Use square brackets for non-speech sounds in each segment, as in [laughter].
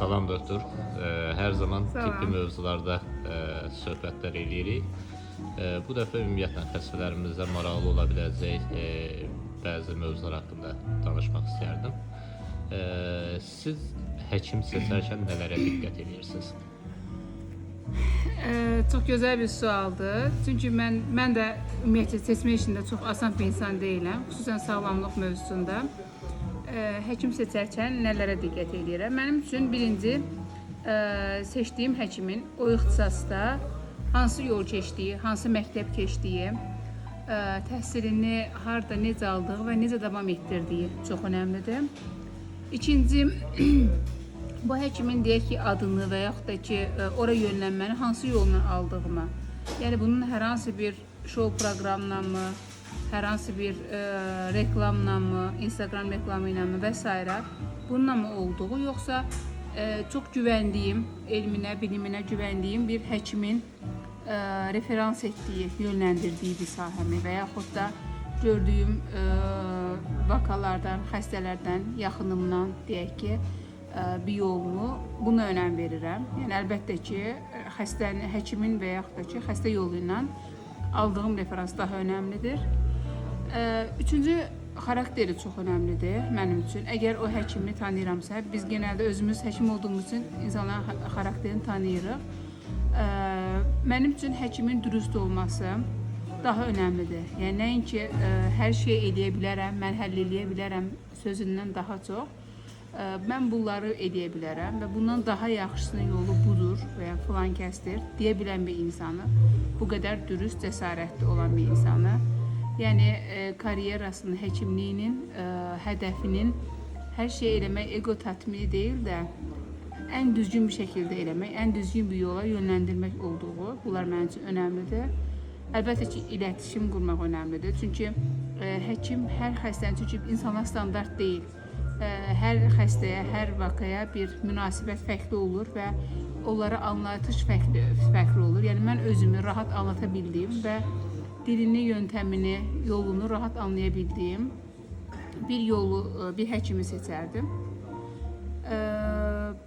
Salam doktor. Ee, Hər zaman Salam. tibbi mövzularda e, söhbətlər eləyirik. E, Bu dəfə ümumiyyətlə xəstələrimizə maraqlı ola biləcək e, bəzi mövzular haqqında danışmaq istərdim. Siz həkim seçərkən nələrə diqqət edirsiniz? Ee, çok güzel bir sualdı. Çünkü ben ben de ümumiyyətlə seçmə işində çox asan bir insan deyiləm, xüsusən sağlamlıq mövzusunda. Ee, həkim seçərkən nələrə diqqət edirəm? Mənim üçün birinci e, seçdiyim həkimin o ixtisasda hansı yol keçdiyi, hansı məktəb keçdiyi, e, təhsilini harda necə aldığı və necə davam etdirdiyi çox önəmlidir. İkinci [clears throat] bu həkimin deyək ki, adını və yaxud da ki, e, ora yönlənməni hansı yolla aldığımı. Yəni bunun hər hansı bir şou proqramla mı, hər hansı bir e, reklamla mı, Instagram reklamı ilə mi və s. bununla mı olduğu yoxsa e, çox güvəndiyim, elminə, biliminə güvəndiyim bir həkimin e, referans etdiyi, yönləndirdiyi bir sahəmi və yaxud da gördüyüm e, vakalardan, xəstələrdən, yaxınımdan deyək ki, e, bir yolunu buna önəm verirəm. Yəni əlbəttə ki, xəstənin, həkimin və yaxud da ki, xəstə yolu ilə aldığım referans daha önəmlidir. Üçüncü xarakteri çox önəmlidir mənim üçün. Əgər o həkimi tanıyıramsa, biz genəldə özümüz həkim olduğumuz üçün insanların xa- xarakterini tanıyırıq. E, Mənim üçün həkimin dürüst olması daha önəmlidir. Yəni nəinki e, hər şeyi eləyə bilərəm, mən həll eləyə bilərəm sözündən daha çox e, mən bunları eləyə bilərəm və bundan daha yaxşısının yolu budur və ya filan kəsdir deyə bilən bir insanı, bu qədər dürüst, cəsarətli olan bir insanı, yəni e, karyerasının, həkimliyinin e, hədəfinin hər şey eləmək ego tatmini deyil də ən düzgün bir şəkildə eləmək, ən düzgün bir yola yönləndirmək olduğu, bunlar mənim üçün önəmlidir. Əlbəttə ki, iletişim qurmaq önəmlidir. Çünki e, həkim hər xəstənin çünki insanlar standart deyil. E, hər xəstəyə, hər vakaya bir münasibət fərqli olur və onlara anlatış fərqli fərqli olur. Yəni mən özümü rahat anlata bildiyim və dilini, yöntəmini, yolunu rahat anlaya bildiyim bir yolu, e, bir həkimi seçərdim. E,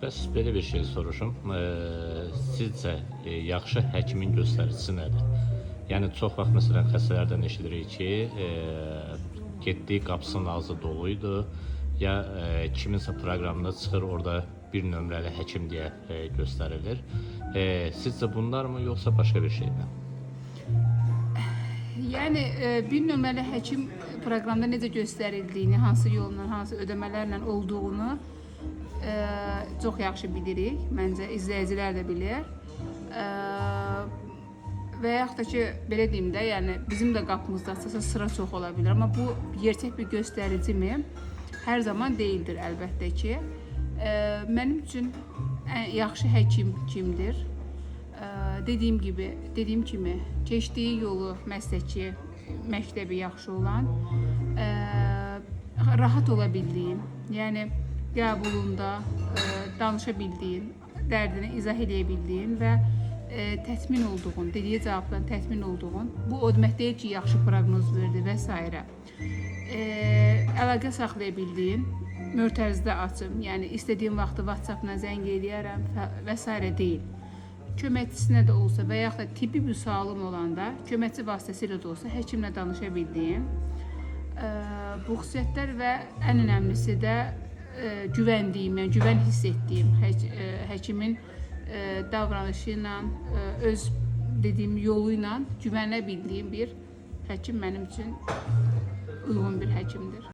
Bəs belə bir şey soruşum. E, Sizcə yaxşı həkimin göstəricisi nədir? Yəni çox vaxt məsələn xəstələrdən eşidirik ki, getdiyi qapısının ağzı dolu idi ya kiminsə proqramında çıxır orada bir nömrəli həkim deyə göstərilir. Sizcə bunlar mı yoxsa başqa bir şey mi? Yəni e, bir nömrəli həkim proqramda necə göstərildiyini, hansı yolla, hansı ödəmələrlə olduğunu e, çox yaxşı bilirik. Məncə izləyicilər də bilir. E, və yaxud da ki, belə deyim də, yəni bizim də qapımızda açılsa sıra çox ola bilər, amma bu gerçək bir göstəricimi hər zaman deyildir əlbəttə ki. E, mənim üçün ən yaxşı həkim kimdir? Ə, dediyim gibi, dediyim kimi keçdiyi yolu məsləkçi, məktəbi yaxşı olan, ə, rahat ola bildiyin, yəni qəbulunda ə, danışa bildiyin, dərdini izah edə bildiyin və ə, təmin olduğun, dediyi cavabdan təmin olduğun, bu o demək deyil ki, yaxşı proqnoz verdi və s. Ə, əlaqə saxlaya bildiyin, mötərizdə açım, yəni istədiyim vaxtı WhatsApp-la zəng eləyərəm və s. deyil köməkçisinə də olsa və yaxud da tibbi sualım olanda köməkçi vasitəsilə də olsa həkimlə danışa bildiyim ə, bu xüsusiyyətlər və ən önəmlisi də ə, güvəndiyim, yəni güvən hiss etdiyim həkimin davranışı ilə, öz dediyim yolu ilə güvənə bildiyim bir həkim mənim üçün uyğun bir həkimdir.